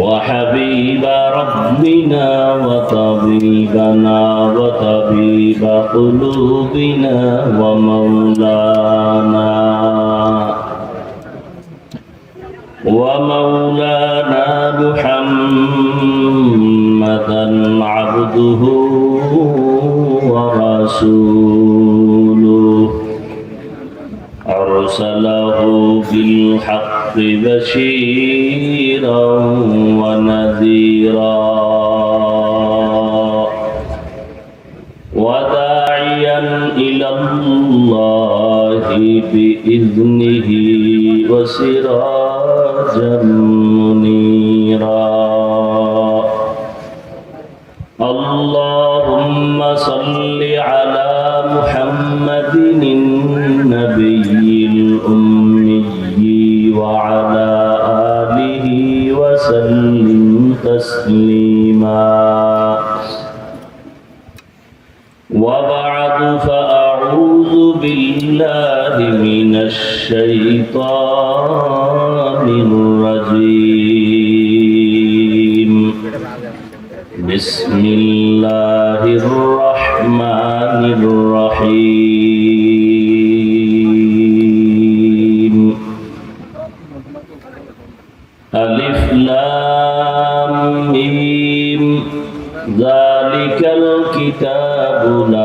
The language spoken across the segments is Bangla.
وحبيب ربنا وطبيبنا وطبيب قلوبنا ومولانا ومولانا محمدا عبده ورسوله أرسله بالحق بشيرا ونذيرا وداعيا إلى الله بإذنه وسراجا منيرا اللهم صل على محمد من الشيطان الرجيم بسم الله الرحمن الرحيم ألف لام ميم ذلك الكتاب لا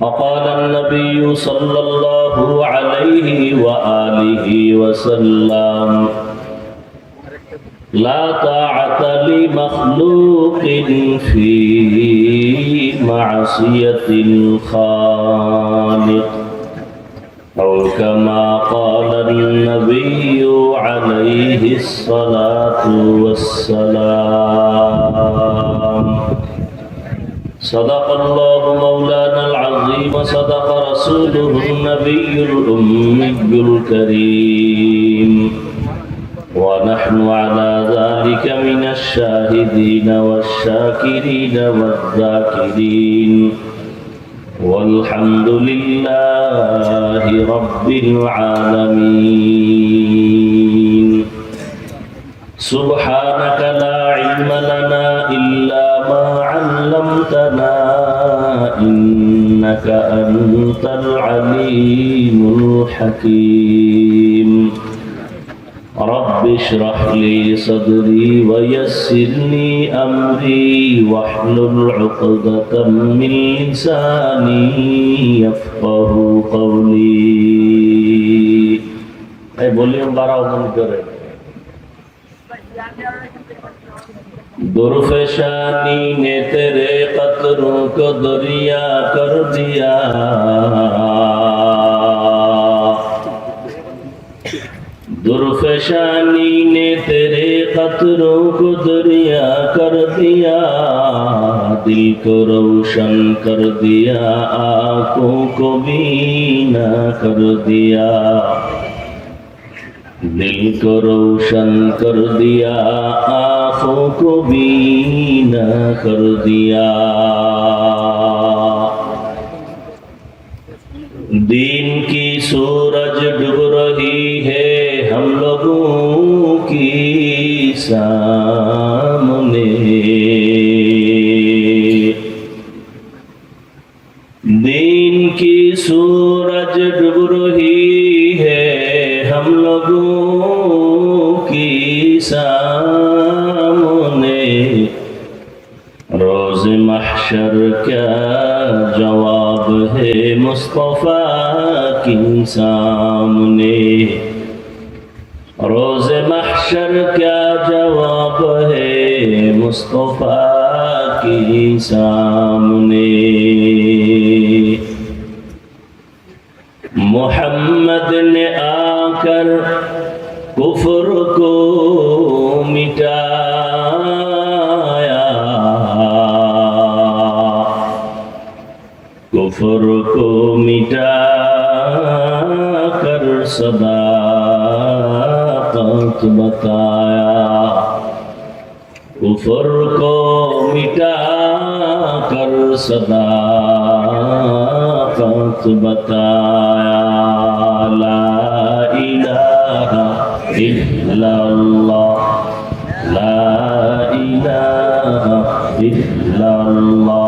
وقال النبي صلى الله عليه وآله وسلم لا طاعة لمخلوق في معصية الخالق. أو كما قال النبي عليه الصلاة والسلام. صدق الله مولانا العظيم. وصدق رسوله النبي الأمي الكريم ونحن على ذلك من الشاهدين والشاكرين والذاكرين والحمد لله رب العالمين سبحانك لا علم لنا إلا ما علمتنا إنك أنت العليم الحكيم. رب اشرح لي صدري ويسر لي أمري واحلل عقدة من لساني يفقه قولي. أي بوليوم بارا ومن दुर्फशानी ने तेरे कतरों को दरिया कर दिया दुर्फशानी ने तेरे कतरों को दरिया कर दिया दिल को रोशन कर दिया आंखों को बीना कर दिया दिल को रोशन कर दिया आँखों को बीना कर दिया दिन की सूरज डूब रही है हम लोगों की सामने। दिन की सूरज सामने रोज महशर क्या जवाब है मुस्तफ़ा की सामने रोज महशर क्या जवाब है मुस्तफ़ा की सामने मोहम्मद ने आकर कुफर کو مٹا کر صداقت بتایا کفر کو مٹا کر صداقت بتایا لا الہ الا اللہ لا الہ الا اللہ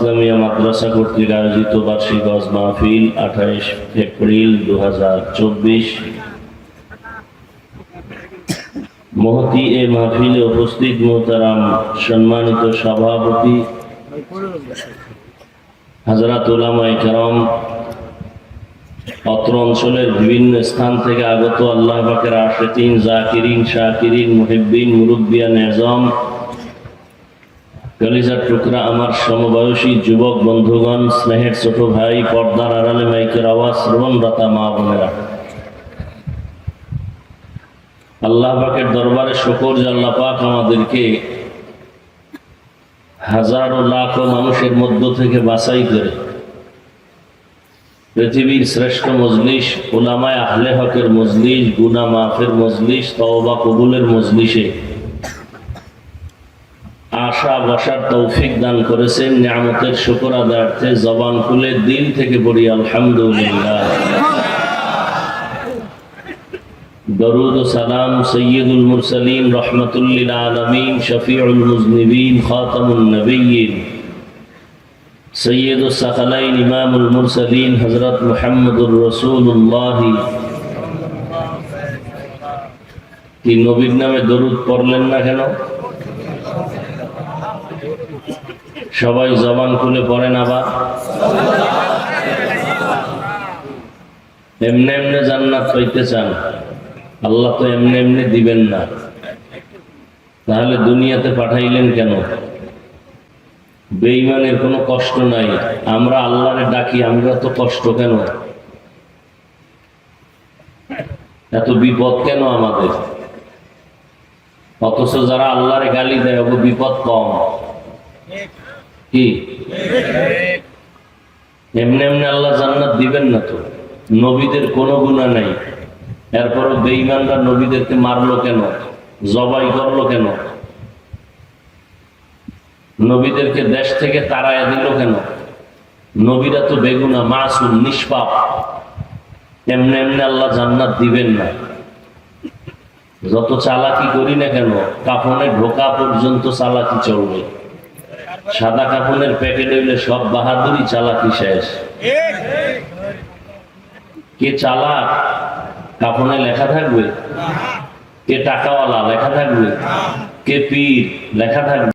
ইসলামিয়া মাদ্রাসা কর্তৃক আয়োজিত বার্ষিক হজ মাহফিল আঠাইশ এপ্রিল দু মহতি এ মাহফিলে উপস্থিত মোহতারাম সম্মানিত সভাপতি, হাজরাত উলামায়ে কেরাম অত্র অঞ্চলের বিভিন্ন স্থান থেকে আগত আল্লাহ পাকের আশেতিন জাকিরিন, শাকিরিন, মুহিব্বিন, মুরব্বিয়ান, এজম কলিজার টুকরা আমার সমবয়সী যুবক বন্ধুগণ, স্নেহের ছোট ভাই, পর্দার আড়ালে মাইকের আওয়াজ শ্রবণরতা মা বোনেরা। আল্লাহ পাকের দরবারে শকর আল্লাহ পাক আমাদেরকে হাজারো লাখো মানুষের মধ্য থেকে বাছাই করে পৃথিবীর শ্রেষ্ঠ মজলিস ওলামায় আহলে হকের মজলিস গুনা মাফের মজলিস, তওবা কবুলের মজলিসে আশা বসার তৌফিক দান করেছেন। নিয়ামতের শুকর আদার্থে জবান খুলে দিল থেকে পড়ি, আলহামদুলিল্লাহ। সৈয়দ হজরত নবীর নামে দরুদ পড়লেন না কেন? সবাই জবান খুলে পড়েন আবার এমনি এমনি জান্নাত পাইতে চান। আল্লাহ তো এমনি এমনি দিবেন না। তাহলে দুনিয়াতে পাঠাইলেন কেন? বেইমানের কোনো কষ্ট নাই। আমরা আল্লাহরে ডাকি, আমরা তো কষ্ট কেন? এত বিপদ কেন আমাদের? অথচ যারা আল্লাহরে গালি দেয়, ওগো বিপদ কম। কি? এমনি এমনি আল্লাহ জান্নাত দিবেন না তো। নবীদের কোনো গুণা নাই। এরপরও বেঈমানরা নবীদেরকে মারলো কেন? জবাই করল কেন? নবীদেরকে দেশ থেকে তাড়াইয়া দিল কেন? নবীরা তো বেগুনা মাসুম, নিষ্পাপ। এমনি এমনি আল্লাহ জান্নাত দিবেন না। যত চালাকি করি না কেন, কাফনে ঢোকা পর্যন্ত চালাকি চলবে। সাদা কাফনের প্যাকেট হইলে সব বাহাদুরি চালাকি শেষ। কে চালাক? কাফনে লেখা থাকবে? কে টাকাওয়ালা লেখা থাকবে? কে পীর লেখা থাকবে?